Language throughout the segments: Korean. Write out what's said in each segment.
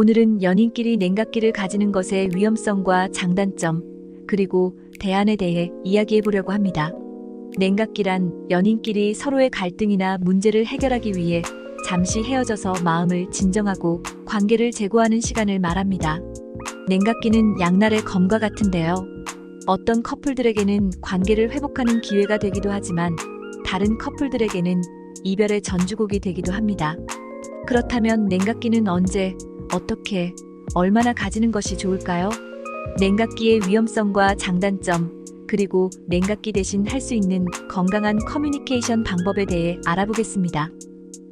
오늘은 연인끼리 냉각기를 가지는 것의 위험성과 장단점, 그리고 대안에 대해 이야기해 보려고 합니다. 냉각기란 연인끼리 서로의 갈등이나 문제를 해결하기 위해 잠시 헤어져서 마음을 진정하고 관계를 재고하는 시간을 말합니다. 냉각기는 양날의 검과 같은데요. 어떤 커플들에게는 관계를 회복하는 기회가 되기도 하지만 다른 커플들에게는 이별의 전주곡이 되기도 합니다. 그렇다면 냉각기는 언제, 어떻게, 얼마나 가지는 것이 좋을까요? 냉각기의 위험성과 장단점, 그리고 냉각기 대신 할 수 있는 건강한 커뮤니케이션 방법에 대해 알아보겠습니다.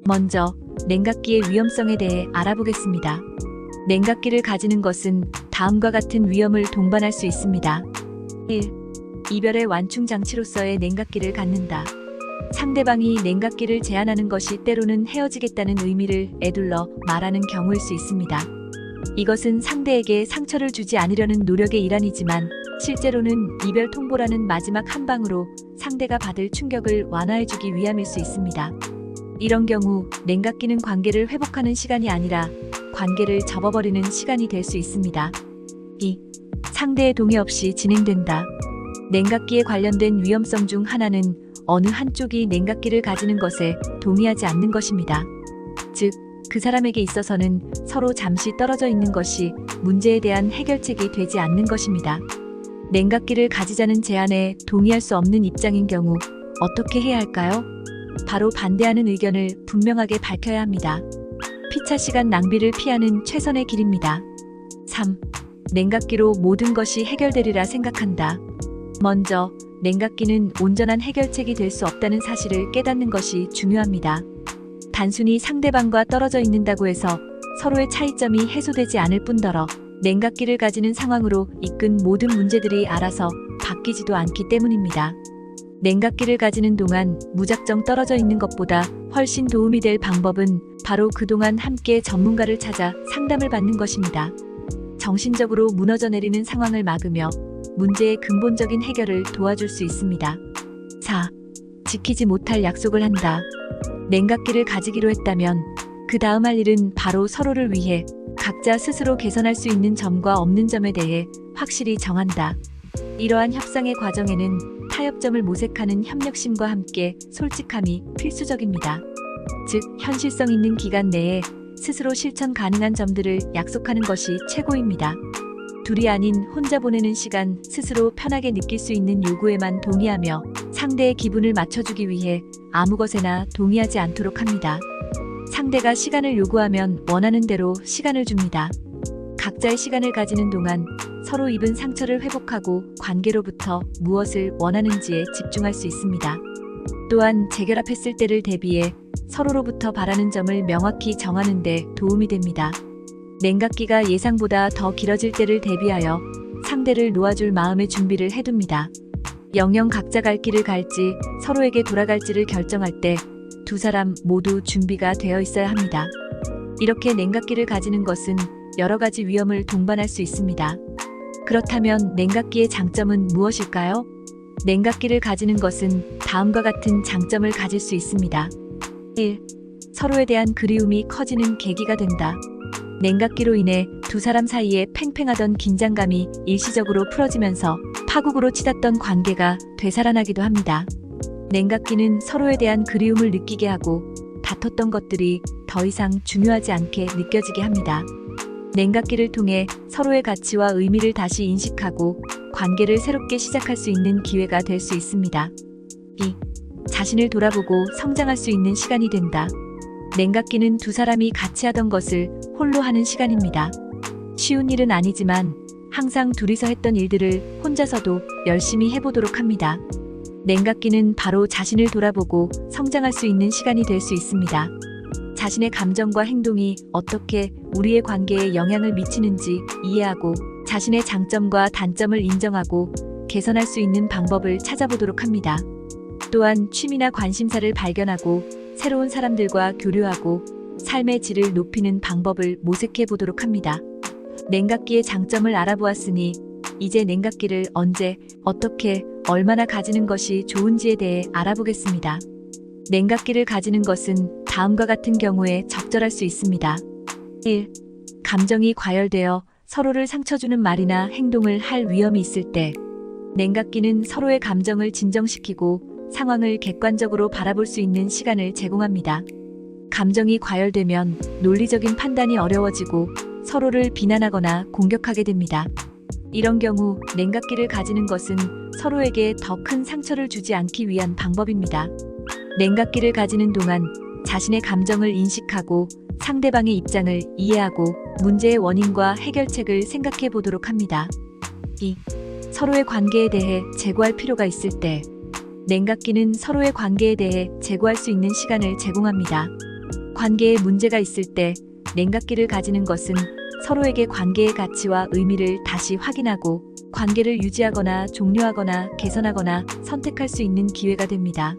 먼저, 냉각기의 위험성에 대해 알아보겠습니다. 냉각기를 가지는 것은 다음과 같은 위험을 동반할 수 있습니다. 1. 이별의 완충 장치로서의 냉각기를 갖는다. 상대방이 냉각기를 제안하는 것이 때로는 헤어지겠다는 의미를 애둘러 말하는 경우일 수 있습니다. 이것은 상대에게 상처를 주지 않으려는 노력의 일환이지만 실제로는 이별 통보라는 마지막 한 방으로 상대가 받을 충격을 완화해주기 위함일 수 있습니다. 이런 경우 냉각기는 관계를 회복하는 시간이 아니라 관계를 접어버리는 시간이 될 수 있습니다. 2. 상대의 동의 없이 진행된다. 냉각기에 관련된 위험성 중 하나는 어느 한쪽이 냉각기를 가지는 것에 동의하지 않는 것입니다. 즉, 그 사람에게 있어서는 서로 잠시 떨어져 있는 것이 문제에 대한 해결책이 되지 않는 것입니다. 냉각기를 가지자는 제안에 동의할 수 없는 입장인 경우 어떻게 해야 할까요? 바로 반대하는 의견을 분명하게 밝혀야 합니다. 피차 시간 낭비를 피하는 최선의 길입니다. 3. 냉각기로 모든 것이 해결되리라 생각한다. 먼저, 냉각기는 온전한 해결책이 될 수 없다는 사실을 깨닫는 것이 중요합니다. 단순히 상대방과 떨어져 있는다고 해서 서로의 차이점이 해소되지 않을 뿐더러 냉각기를 가지는 상황으로 이끈 모든 문제들이 알아서 바뀌지도 않기 때문입니다. 냉각기를 가지는 동안 무작정 떨어져 있는 것보다 훨씬 도움이 될 방법은 바로 그동안 함께 전문가를 찾아 상담을 받는 것입니다. 정신적으로 무너져 내리는 상황을 막으며 문제의 근본적인 해결을 도와줄 수 있습니다. 4. 지키지 못할 약속을 한다. 냉각기를 가지기로 했다면 그 다음 할 일은 바로 서로를 위해 각자 스스로 개선할 수 있는 점과 없는 점에 대해 확실히 정한다. 이러한 협상의 과정에는 타협점을 모색하는 협력심과 함께 솔직함이 필수적입니다. 즉, 현실성 있는 기간 내에 스스로 실천 가능한 점들을 약속하는 것이 최고입니다. 둘이 아닌 혼자 보내는 시간 스스로 편하게 느낄 수 있는 요구에만 동의하며 상대의 기분을 맞춰주기 위해 아무 것에나 동의하지 않도록 합니다. 상대가 시간을 요구하면 원하는 대로 시간을 줍니다. 각자의 시간을 가지는 동안 서로 입은 상처를 회복하고 관계로부터 무엇을 원하는지에 집중할 수 있습니다. 또한 재결합했을 때를 대비해 서로로부터 바라는 점을 명확히 정하는 데 도움이 됩니다. 냉각기가 예상보다 더 길어질 때를 대비하여 상대를 놓아줄 마음의 준비를 해둡니다. 영영 각자 갈 길을 갈지 서로에게 돌아갈지를 결정할 때 두 사람 모두 준비가 되어 있어야 합니다. 이렇게 냉각기를 가지는 것은 여러 가지 위험을 동반할 수 있습니다. 그렇다면 냉각기의 장점은 무엇일까요? 냉각기를 가지는 것은 다음과 같은 장점을 가질 수 있습니다. 1. 서로에 대한 그리움이 커지는 계기가 된다. 냉각기로 인해 두 사람 사이에 팽팽하던 긴장감이 일시적으로 풀어지면서 파국으로 치닫던 관계가 되살아나기도 합니다. 냉각기는 서로에 대한 그리움을 느끼게 하고 다퉜던 것들이 더 이상 중요하지 않게 느껴지게 합니다. 냉각기를 통해 서로의 가치와 의미를 다시 인식하고 관계를 새롭게 시작할 수 있는 기회가 될 수 있습니다. 2. 자신을 돌아보고 성장할 수 있는 시간이 된다. 냉각기는 두 사람이 같이 하던 것을 홀로 하는 시간입니다. 쉬운 일은 아니지만 항상 둘이서 했던 일들을 혼자서도 열심히 해보도록 합니다. 냉각기는 바로 자신을 돌아보고 성장할 수 있는 시간이 될 수 있습니다. 자신의 감정과 행동이 어떻게 우리의 관계에 영향을 미치는지 이해하고 자신의 장점과 단점을 인정하고 개선할 수 있는 방법을 찾아보도록 합니다. 또한 취미나 관심사를 발견하고 새로운 사람들과 교류하고 삶의 질을 높이는 방법을 모색해 보도록 합니다. 냉각기의 장점을 알아보았으니 이제 냉각기를 언제, 어떻게, 얼마나 가지는 것이 좋은지에 대해 알아보겠습니다. 냉각기를 가지는 것은 다음과 같은 경우에 적절할 수 있습니다. 1. 감정이 과열되어 서로를 상처주는 말이나 행동을 할 위험이 있을 때 냉각기는 서로의 감정을 진정시키고 상황을 객관적으로 바라볼 수 있는 시간을 제공합니다. 감정이 과열되면 논리적인 판단이 어려워지고 서로를 비난하거나 공격하게 됩니다. 이런 경우 냉각기를 가지는 것은 서로에게 더 큰 상처를 주지 않기 위한 방법입니다. 냉각기를 가지는 동안 자신의 감정을 인식하고 상대방의 입장을 이해하고 문제의 원인과 해결책을 생각해 보도록 합니다. 2. 서로의 관계에 대해 재고할 필요가 있을 때 냉각기는 서로의 관계에 대해 재고할 수 있는 시간을 제공합니다. 관계에 문제가 있을 때 냉각기를 가지는 것은 서로에게 관계의 가치와 의미를 다시 확인하고 관계를 유지하거나 종료하거나 개선하거나 선택할 수 있는 기회가 됩니다.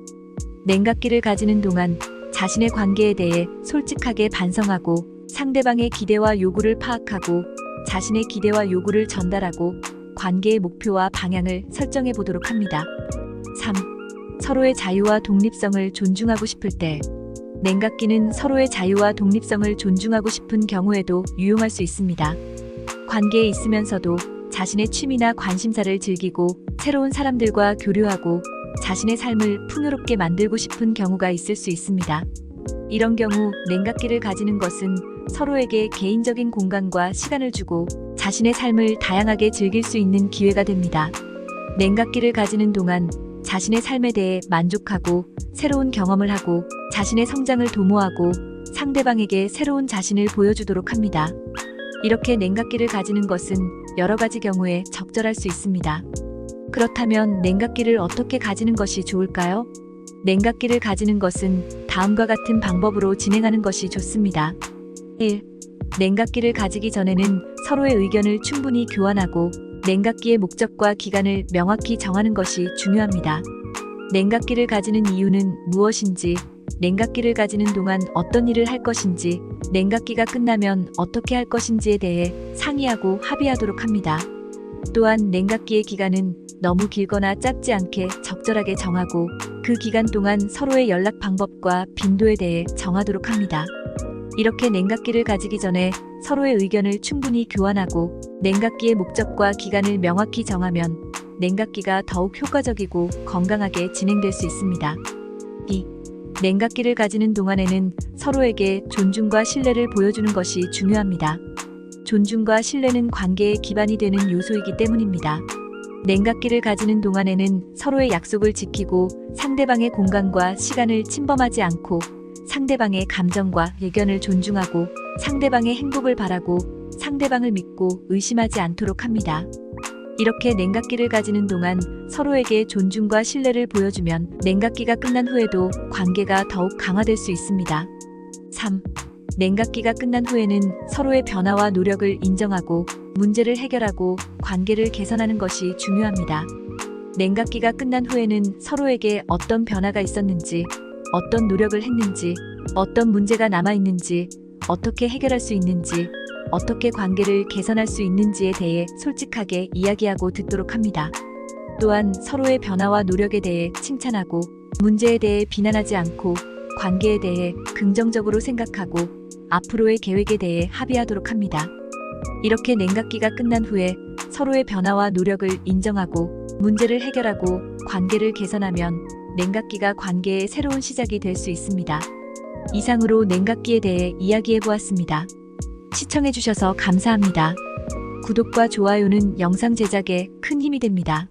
냉각기를 가지는 동안 자신의 관계에 대해 솔직하게 반성하고 상대방의 기대와 요구를 파악하고 자신의 기대와 요구를 전달하고 관계의 목표와 방향을 설정해 보도록 합니다. 3. 서로의 자유와 독립성을 존중하고 싶을 때 냉각기는 서로의 자유와 독립성을 존중하고 싶은 경우에도 유용할 수 있습니다. 관계에 있으면서도 자신의 취미나 관심사를 즐기고 새로운 사람들과 교류하고 자신의 삶을 풍요롭게 만들고 싶은 경우가 있을 수 있습니다. 이런 경우 냉각기를 가지는 것은 서로에게 개인적인 공간과 시간을 주고 자신의 삶을 다양하게 즐길 수 있는 기회가 됩니다. 냉각기를 가지는 동안 자신의 삶에 대해 만족하고 새로운 경험을 하고 자신의 성장을 도모하고 상대방에게 새로운 자신을 보여주도록 합니다. 이렇게 냉각기를 가지는 것은 여러 가지 경우에 적절할 수 있습니다. 그렇다면 냉각기를 어떻게 가지는 것이 좋을까요? 냉각기를 가지는 것은 다음과 같은 방법으로 진행하는 것이 좋습니다. 1. 냉각기를 가지기 전에는 서로의 의견을 충분히 교환하고 냉각기의 목적과 기간을 명확히 정하는 것이 중요합니다. 냉각기를 가지는 이유는 무엇인지, 냉각기를 가지는 동안 어떤 일을 할 것인지, 냉각기가 끝나면 어떻게 할 것인지에 대해 상의하고 합의하도록 합니다. 또한 냉각기의 기간은 너무 길거나 짧지 않게 적절하게 정하고 그 기간 동안 서로의 연락 방법과 빈도에 대해 정하도록 합니다. 이렇게 냉각기를 가지기 전에 서로의 의견을 충분히 교환하고 냉각기의 목적과 기간을 명확히 정하면 냉각기가 더욱 효과적이고 건강하게 진행될 수 있습니다. 2. 냉각기를 가지는 동안에는 서로에게 존중과 신뢰를 보여주는 것이 중요합니다. 존중과 신뢰는 관계의 기반이 되는 요소이기 때문입니다. 냉각기를 가지는 동안에는 서로의 약속을 지키고 상대방의 공간과 시간을 침범하지 않고 상대방의 감정과 의견을 존중하고 상대방의 행복을 바라고 상대방을 믿고 의심하지 않도록 합니다. 이렇게 냉각기를 가지는 동안 서로에게 존중과 신뢰를 보여주면 냉각기가 끝난 후에도 관계가 더욱 강화될 수 있습니다. 3. 냉각기가 끝난 후에는 서로의 변화와 노력을 인정하고 문제를 해결하고 관계를 개선하는 것이 중요합니다. 냉각기가 끝난 후에는 서로에게 어떤 변화가 있었는지, 어떤 노력을 했는지, 어떤 문제가 남아있는지, 어떻게 해결할 수 있는지, 어떻게 관계를 개선할 수 있는지에 대해 솔직하게 이야기하고 듣도록 합니다. 또한 서로의 변화와 노력에 대해 칭찬하고 문제에 대해 비난하지 않고 관계에 대해 긍정적으로 생각하고 앞으로의 계획에 대해 합의하도록 합니다. 이렇게 냉각기가 끝난 후에 서로의 변화와 노력을 인정하고 문제를 해결하고 관계를 개선하면 냉각기가 관계의 새로운 시작이 될 수 있습니다. 이상으로 냉각기에 대해 이야기해 보았습니다. 시청해 주셔서 감사합니다. 구독과 좋아요는 영상 제작에 큰 힘이 됩니다.